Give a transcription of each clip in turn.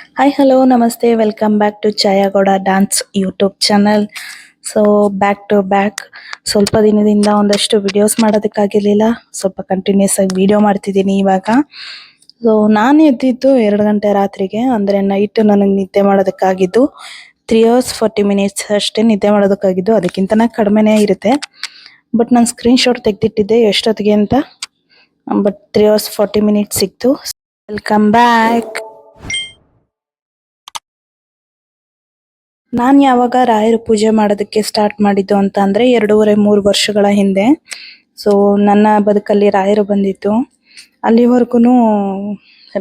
Hi hello ನಮಸ್ತೆ welcome back to Chaya Gowda dance YouTube channel so back to back ಸ್ವಲ್ಪ ದಿನದಿಂದ ಒಂದಷ್ಟು videos ಮಾಡೋದಕ್ಕಾಗಿರ್ಲಿಲ್ಲ. ಸ್ವಲ್ಪ ಕಂಟಿನ್ಯೂಸ್ ಆಗಿ ವಿಡಿಯೋ ಮಾಡ್ತಿದ್ದೀನಿ ಇವಾಗ. ಸೊ ನಾನು ಎದ್ದಿದ್ದು ಎರಡು ಗಂಟೆ ರಾತ್ರಿಗೆ. ಅಂದರೆ ನೈಟ್ ನನಗೆ ನಿದ್ದೆ ಮಾಡೋದಕ್ಕಾಗಿದ್ದು. ತ್ರೀ ಅವರ್ಸ್ ಫಾರ್ಟಿ ಮಿನಿಟ್ಸ್ ಅಷ್ಟೇ ನಿದ್ದೆ ಮಾಡೋದಕ್ಕಾಗಿದ್ದು. ಅದಕ್ಕಿಂತನೇ ಕಡಿಮೆನೇ ಇರುತ್ತೆ. ಬಟ್ ನಾನು ಸ್ಕ್ರೀನ್ಶಾಟ್ ತೆಗೆದಿಟ್ಟಿದ್ದೆ ಎಷ್ಟೊತ್ತಿಗೆ ಅಂತ. But three hours forty minutes ಸಿಕ್ತು. ವೆಲ್ಕಮ್ ಬ್ಯಾಕ್ ನಾನ್ ಯಾವಾಗ ರಾಯರ ಪೂಜೆ ಮಾಡೋದಕ್ಕೆ ಸ್ಟಾರ್ಟ್ ಮಾಡಿದ್ದು ಅಂತ ಅಂದರೆ ಎರಡೂವರೆ, ಮೂರು ವರ್ಷಗಳ ಹಿಂದೆ. ಸೊ ನನ್ನ ಬದುಕಲ್ಲಿ ರಾಯರು ಬಂದಿತ್ತು. ಅಲ್ಲಿವರೆಗೂ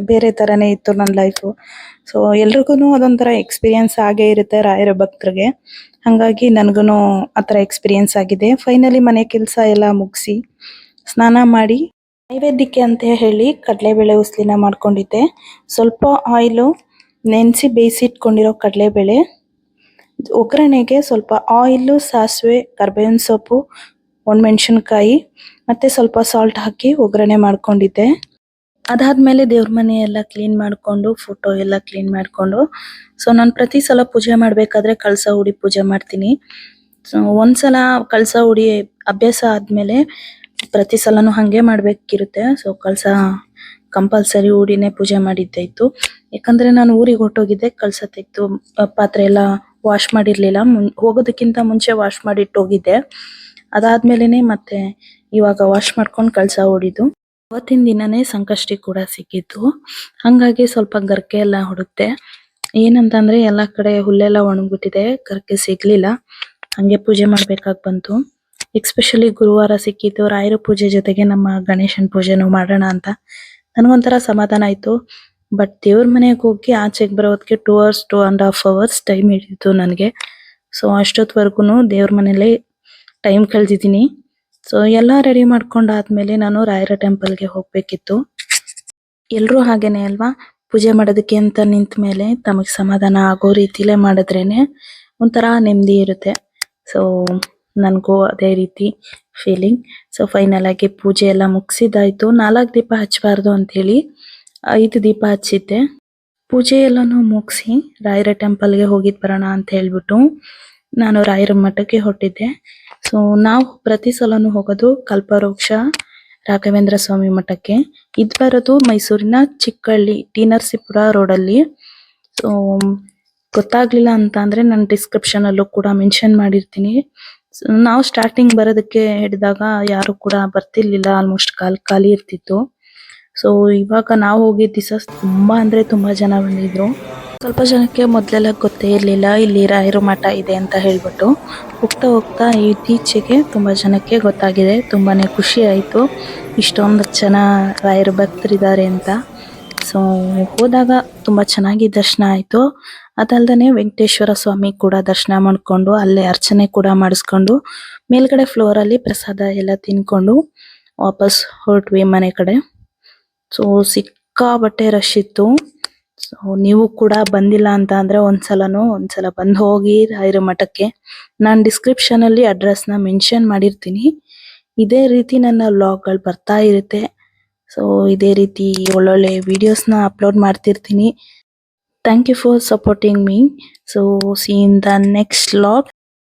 ಬೇರೆ ಥರನೇ ಇತ್ತು ನನ್ನ ಲೈಫು ಸೊ ಎಲ್ರಿಗೂ ಅದೊಂಥರ ಎಕ್ಸ್ಪೀರಿಯನ್ಸ್ ಆಗೇ ಇರುತ್ತೆ ರಾಯರ ಭಕ್ತರಿಗೆ. ಹಾಗಾಗಿ ನನಗೂ ಆ ಥರ ಎಕ್ಸ್ಪೀರಿಯನ್ಸ್ ಆಗಿದೆ. ಫೈನಲಿ ಮನೆ ಕೆಲಸ ಎಲ್ಲ ಮುಗಿಸಿ ಸ್ನಾನ ಮಾಡಿ ನೈವೇದ್ಯಕ್ಕೆ ಅಂತ ಹೇಳಿ ಕಡಲೆಬೇಳೆ ಉಸ್ಲಿನ ಮಾಡ್ಕೊಂಡಿದ್ದೆ. ಸ್ವಲ್ಪ ಆಯಿಲು ನೆನೆಸಿ ಬೇಯಿಸಿಟ್ಕೊಂಡಿರೋ ಕಡಲೆಬೇಳೆ. ಒಗ್ಗರಣೆಗೆ ಸ್ವಲ್ಪ ಆಯಿಲ್, ಸಾಸಿವೆ, ಕರ್ಬೇವಿನ ಸೊಪ್ಪು, ಒಣಮೆಣಸಿನಕಾಯಿ, ಮತ್ತೆ ಸ್ವಲ್ಪ ಸಾಲ್ಟ್ ಹಾಕಿ ಒಗ್ಗರಣೆ ಮಾಡ್ಕೊಂಡಿದ್ದೆ. ಅದಾದ್ಮೇಲೆ ದೇವ್ರ ಮನೆ ಎಲ್ಲ ಕ್ಲೀನ್ ಮಾಡ್ಕೊಂಡು ಫೋಟೋ ಎಲ್ಲ ಕ್ಲೀನ್ ಮಾಡ್ಕೊಂಡು ಸೊ ನಾನು ಪ್ರತಿ ಸಲ ಪೂಜೆ ಮಾಡ್ಬೇಕಾದ್ರೆ ಕಳಸ ಹುಡಿ ಪೂಜೆ ಮಾಡ್ತೀನಿ. ಸೊ ಒಂದ್ಸಲ ಕಳಸ ಹುಡಿ ಅಭ್ಯಾಸ ಆದ್ಮೇಲೆ ಪ್ರತಿ ಸಲನೂ ಹಂಗೆ ಮಾಡ್ಬೇಕಿರುತ್ತೆ. ಸೊ ಕಳಸ ಕಂಪಲ್ಸರಿ ಹುಡಿನೇ ಪೂಜೆ ಮಾಡಿದ್ದೆ ಇತ್ತು ಯಾಕಂದ್ರೆ ನಾನು ಊರಿಗೆ ಹೊರಟೋಗಿದ್ದೆ, ಕಳಸ ತೆಗೆದು ಪಾತ್ರೆ ಎಲ್ಲ ವಾಶ್ ಮಾಡಿರ್ಲಿಲ್ಲ. ಮುನ್, ಹೋಗೋದಕ್ಕಿಂತ ಮುಂಚೆ ವಾಶ್ ಮಾಡಿಟ್ಟು ಹೋಗಿದ್ದೆ. ಅದಾದ್ಮೇಲೆನೆ ಮತ್ತೆ ಇವಾಗ ವಾಶ್ ಮಾಡ್ಕೊಂಡು ಕಳ್ಸ ಓಡಿದ್ದು ಅವತ್ತಿನ ದಿನನೇ ಸಂಕಷ್ಟಿ ಕೂಡ ಸಿಕ್ಕಿತ್ತು. ಹಂಗಾಗಿ ಸ್ವಲ್ಪ ಗರ್ಕೆ ಎಲ್ಲ ಹೊಡುತ್ತೆ ಏನಂತಂದ್ರೆ ಎಲ್ಲ ಕಡೆ ಹುಲ್ಲೆಲ್ಲ ಒಣಗ್ಬಿಟ್ಟಿದೆ. ಗರ್ಕೆ ಸಿಗ್ಲಿಲ್ಲ. ಹಂಗೆ ಪೂಜೆ ಮಾಡ್ಬೇಕಾಗಿ ಬಂತು. ಎಕ್ಸ್ಪೆಷಲಿ ಗುರುವಾರ ಸಿಕ್ಕಿತ್ತು ರಾಯರ ಪೂಜೆ ಜೊತೆಗೆ ನಮ್ಮ ಗಣೇಶನ್ ಪೂಜೆನೂ ಮಾಡೋಣ ಅಂತ. ನನಗೊಂಥರ ಸಮಾಧಾನ ಆಯ್ತು. ಬಟ್ ದೇವ್ರ ಮನೆಗೆ ಹೋಗಿ ಆಚೆಗೆ ಬರೋದಕ್ಕೆ two hours two and half hours time ಹಿಡಿತು ನನಗೆ. ಸೊ ಅಷ್ಟೊತ್ವರೆಗೂ ದೇವ್ರ ಮನೇಲೇ ಟೈಮ್ ಕಳೆದಿದ್ದೀನಿ. ಸೊ ಎಲ್ಲ ರೆಡಿ ಮಾಡ್ಕೊಂಡಾದ್ಮೇಲೆ ನಾನು ರಾಯರ ಟೆಂಪಲ್ಗೆ ಹೋಗ್ಬೇಕಿತ್ತು. ಎಲ್ಲರೂ ಹಾಗೇನೆ ಅಲ್ವಾ? ಪೂಜೆ ಮಾಡೋದಕ್ಕೆ ಅಂತ ನಿಂತ ಮೇಲೆ ತಮಗೆ ಸಮಾಧಾನ ಆಗೋ ರೀತಿಲೇ ಮಾಡಿದ್ರೇನೆ ಒಂಥರ ನೆಮ್ಮದಿ ಇರುತ್ತೆ. ಸೊ ನನಗೂ ಅದೇ ರೀತಿ ಫೀಲಿಂಗ್ ಸೊ ಫೈನಲ್ ಆಗಿ ಪೂಜೆ ಎಲ್ಲ ಮುಗಿಸಿದ್ದಾಯಿತು. ನಾಲ್ಕು ದೀಪ ಹಚ್ಚಬಾರ್ದು ಅಂತ ಹೇಳಿ ಐದು ದೀಪ ಹಚ್ಚಿದ್ದೆ. ಪೂಜೆ ಎಲ್ಲಾನು ಮುಗಿಸಿ ರಾಯರ ಟೆಂಪಲ್ಗೆ ಹೋಗಿದ್ ಬರೋಣ ಅಂತ ಹೇಳ್ಬಿಟ್ಟು ನಾನು ರಾಯರ ಮಠಕ್ಕೆ ಹೊರಟಿದ್ದೆ. ಸೊ ನಾವು ಪ್ರತಿ ಸಲನು ಹೋಗೋದು ಕಲ್ಪವೃಕ್ಷ ರಾಘವೇಂದ್ರ ಸ್ವಾಮಿ ಮಠಕ್ಕೆ. ಇದ್ ಬರೋದು ಮೈಸೂರಿನ ಚಿಕ್ಕಹಳ್ಳಿ ಟಿ ನರಸೀಪುರ ರೋಡ್ ಅಲ್ಲಿ ಸೊ ಗೊತ್ತಾಗ್ಲಿಲ್ಲ ಅಂತ ಅಂದ್ರೆ ನಾನು ಡಿಸ್ಕ್ರಿಪ್ಷನ್ ಅಲ್ಲೂ ಕೂಡ ಮೆನ್ಷನ್ ಮಾಡಿರ್ತೀನಿ. ನಾವು ಸ್ಟಾರ್ಟಿಂಗ್ ಬರೋದಕ್ಕೆ ಹಿಡಿದಾಗ ಯಾರು ಕೂಡ ಬರ್ತಿರ್ಲಿಲ್ಲ ಆಲ್ಮೋಸ್ಟ್ ಖಾಲಿ ಖಾಲಿ ಇರ್ತಿತ್ತು. ಸೊ ಇವಾಗ ನಾವು ಹೋಗಿ ದಿಸ ತುಂಬಾ ಅಂದ್ರೆ ತುಂಬಾ ಜನ ಬಂದಿದ್ರು. ಸ್ವಲ್ಪ ಜನಕ್ಕೆ ಮೊದಲೆಲ್ಲ ಗೊತ್ತೇ ಇರಲಿಲ್ಲ, ಇಲ್ಲಿ ರಾಯರ ಮಠ ಇದೆ ಅಂತ ಹೇಳ್ಬಿಟ್ಟು. ಹೋಗ್ತಾ ಹೋಗ್ತಾ ಇತ್ತೀಚೆಗೆ ತುಂಬಾ ಜನಕ್ಕೆ ಗೊತ್ತಾಗಿದೆ ತುಂಬಾ ಖುಷಿ ಆಯ್ತು. ಇಷ್ಟೊಂದು ಜನ ರಾಯರು ಭಕ್ತರಿದ್ದಾರೆ ಅಂತ. ಸೊ ಹೋದಾಗ ತುಂಬಾ ಚೆನ್ನಾಗಿ ದರ್ಶನ ಆಯ್ತು. ಅದಲ್ಲದೆ ವೆಂಕಟೇಶ್ವರ ಸ್ವಾಮಿ ಕೂಡ ದರ್ಶನ ಮಾಡ್ಕೊಂಡು, ಅಲ್ಲೇ ಅರ್ಚನೆ ಕೂಡ ಮಾಡಿಸ್ಕೊಂಡು, ಮೇಲ್ಗಡೆ ಫ್ಲೋರ್ ಅಲ್ಲಿ ಪ್ರಸಾದ ಎಲ್ಲ ತಿನ್ಕೊಂಡು ವಾಪಸ್ ಹೊರಟ್ವಿ ಮನೆ ಕಡೆ. ಸೊ ಸಿಕ್ಕಾಪಟ್ಟೆ ರಶ್ ಇತ್ತು. ಸೊ ನೀವು ಕೂಡ ಬಂದಿಲ್ಲ ಅಂತ ಅಂದ್ರೆ ಒಂದ್ಸಲನು ಒಂದ್ಸಲ ಬಂದ್ ಹೋಗಿ ರಾಯರ ಮಠಕ್ಕೆ. ನಾನ್ ಡಿಸ್ಕ್ರಿಪ್ಷನ್ ಅಲ್ಲಿ ಅಡ್ರೆಸ್ನ ಮೆನ್ಷನ್ ಮಾಡಿರ್ತೀನಿ. ಇದೇ ರೀತಿ ನನ್ನ ವ್ಲಾಗ್ಗಳು ಬರ್ತಾ ಇರುತ್ತೆ. ಸೊ ಇದೇ ರೀತಿ ಒಳ್ಳೊಳ್ಳೆ ವಿಡಿಯೋಸ್ನ ಅಪ್ಲೋಡ್ ಮಾಡ್ತಿರ್ತೀನಿ. Thank you for supporting me so see in the next vlog